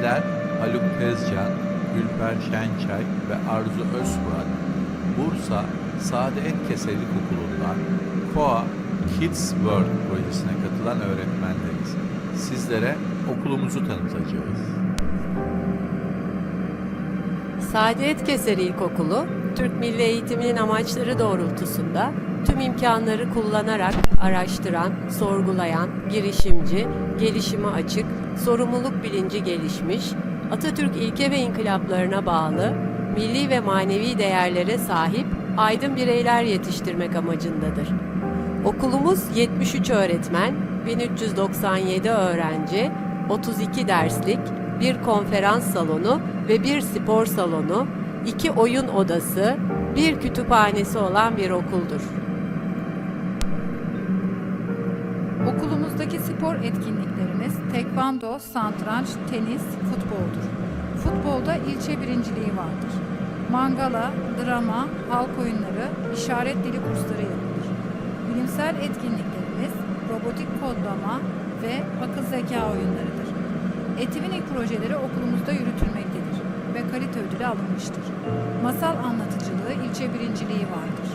Bizler Haluk Tezcan, Gülper Şençay ve Arzu Özmurat, Bursa Sade Etkese İlkokulu'ndan KOA Kids World projesine katılan öğretmenleriz. Sizlere okulumuzu tanıtacağız. Saadet Keseri İlkokulu, Türk Milli Eğitiminin amaçları doğrultusunda tüm imkanları kullanarak araştıran, sorgulayan, girişimci, gelişime açık, sorumluluk bilinci gelişmiş, Atatürk ilke ve inkılaplarına bağlı, milli ve manevi değerlere sahip aydın bireyler yetiştirmek amacındadır. Okulumuz 73 öğretmen, 1397 öğrenci, 32 derslik, bir konferans salonu ve bir spor salonu, iki oyun odası, bir kütüphanesi olan bir okuldur. Okulumuzdaki spor etkinliklerimiz tekvando, satranç, tenis, futboldur. Futbolda ilçe birinciliği vardır. Mangala, drama, halk oyunları, işaret dili kursları yapılır. Bilimsel etkinliklerimiz robotik kodlama ve akıl zeka oyunlarıdır. Etivin ilk projeleri okulumuzda yürütülmektedir ve kalite ödülü alınmıştır. Masal anlatıcılığı ilçe birinciliği vardır.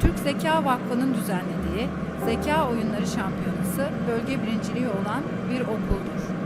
Türk Zeka Vakfı'nın düzenlediği Zeka Oyunları Şampiyonası bölge birinciliği olan bir okuldur.